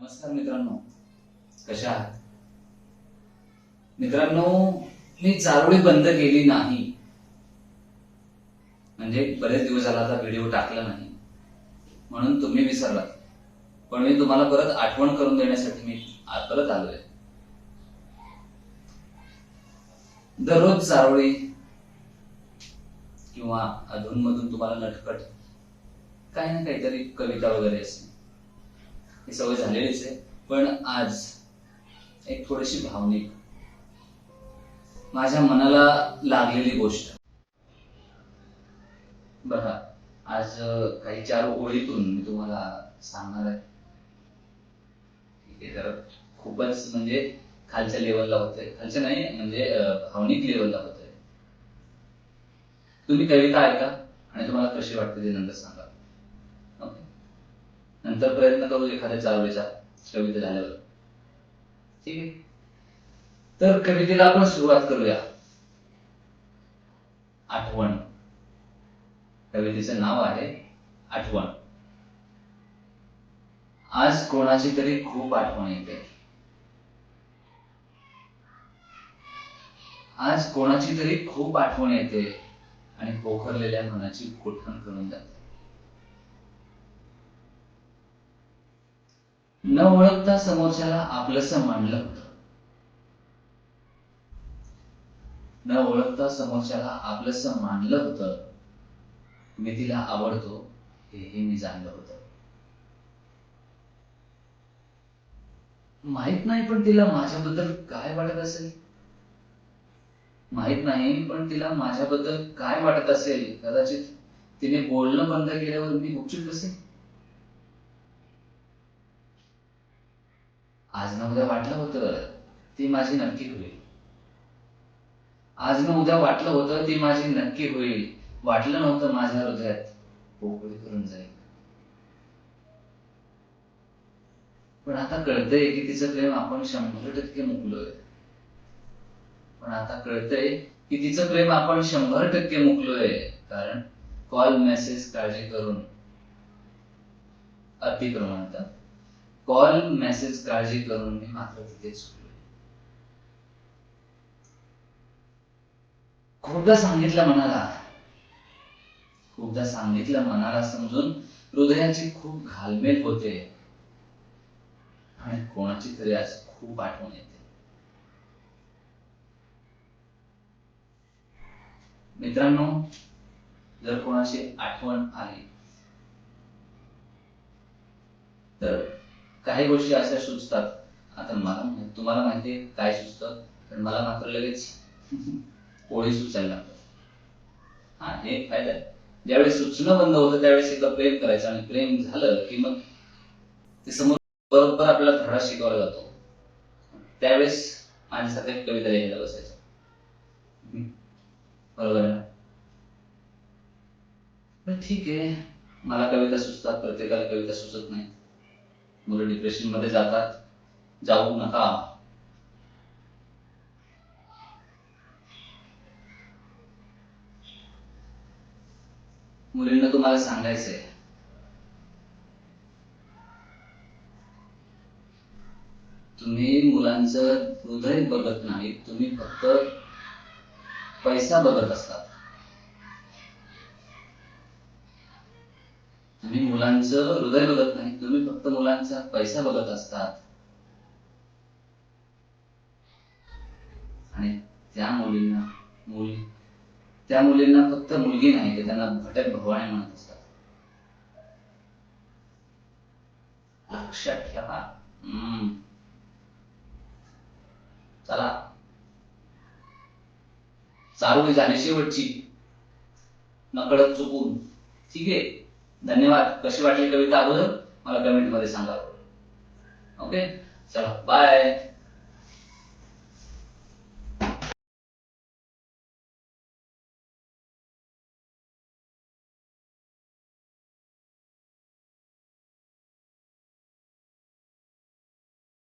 नमस्कार मित्रांनो. कशा आहात? मित्रांनो मी चारोळी बंद केली नाही. म्हणजे बरेच दिवस झाला आता व्हिडिओ टाकला नाही. म्हणून तुम्ही विसरलात. पण मी तुम्हाला परत आठवण करून देण्यासाठी मी परत आलोय. दररोज चारोळी किंवा अधूनमधून तुम्हाला नटकट काही ना काहीतरी कविता वगैरे असते ही सवय झालेलीच आहे पण आज एक थोडीशी भावनिक माझ्या मनाला लागलेली गोष्ट. बघा आज काही चार ओळीतून मी तुम्हाला सांगणार आहे. ठीक आहे जरा खूपच म्हणजे खालच्या लेवलला होतंय. खालच्या नाही म्हणजे भावनिक लेवलला होतंय. तुम्ही कविता ऐका आणि तुम्हाला कशी वाटते ते नंतर सांगा. नंतर प्रयत्न करू एखाद्या चारोळीचा कविता झाल्यावर. ठीक आहे? तर कवितेला आपण सुरुवात करूया. आठवण. कवितेचं नाव आहे आठवण. आज कोणाची तरी खूप आठवण येते. आज कोणाची तरी खूप आठवण येते आणि पोखरलेल्या मनाची गोठण करून जाते. न ओळखता समोरच्याला आपलंस मांडलं होतं. न ओळखता समोरच्याला आपलंस मांडलं होतं. मी तिला आवडतो हेही मी जाणलं होतं. माहीत नाही पण तिला माझ्याबद्दल काय वाटत असेल? माहीत नाही पण तिला माझ्याबद्दल काय वाटत असेल? कदाचित तिने बोलणं बंद केल्यावर मी गुपचूप बसेल आज ना उद्या वाटलं होतं ती माझी नक्की होईल. आज ना उद्या वाटलं होतं ती माझी नक्की होईल. वाटलं नव्हतं माझ्या हृदयात पोकळी करून जाईल. पण आता कळतंय की तिचं प्रेम आपण शंभर टक्के मुकलोय. पण आता कळतंय की तिचं प्रेम आपण शंभर टक्के मुकलोय. कारण कॉल मेसेज काळजी करून अतिक्रमणता कॉल मेसेज काळजी करून मी मात्र तिथे चुकलोय खूपदा सांगितलं मनाला. खूपदा सांगितलं मनाला समजून हृदयाची खूप घालमेल होते. आणि कोणाची तरी आज खूप आठवण येते. मित्रांनो जर कोणाची आठवण आली तर काही गोष्टी अशा सुचतात. आता मला म्हणजे तुम्हाला तुम्हाला माहितीये काय सुचतं? पण मला मात्र लगेच पोळी सुचायला लागतात. हा हे फायदा आहे. ज्यावेळेस सुचणं बंद होतं त्यावेळेस एकदा प्रेम करायचं आणि प्रेम झालं की मग ते समोर बरोबर आपल्याला धडा शिकवला जातो. त्यावेळेस माझ्यासारखं एक कविता लिहायला बसायचं. बरोबर आहे ना? पण ठीक आहे. मला कविता सुचतात प्रत्येकाला कविता सुचत नाही मुलं डिप्रेशनमध्ये जातात. जाऊ नका. मुलींना तुम्हाला सांगायचंय. तुम्ही मुलांचं हृदय बघत नाही तुम्ही फक्त पैसा बघत असतात. तुम्ही मुलांचं हृदय बघत नाही. तुम्ही फक्त मुलांचा पैसा बघत असतात. आणि त्या मुलींना मुल त्या मुलींना फक्त मुलगी नाही ते त्यांना भटक भवाने म्हणत असतात. लक्षात ठेवा. हम्म. चला. चालू झाली शेवटची. नकळत चुकून. ठीक आहे. धन्यवाद. कशी वाटली कविता अगोदर? मला कमेंटमध्ये सांगा ओके चला बाय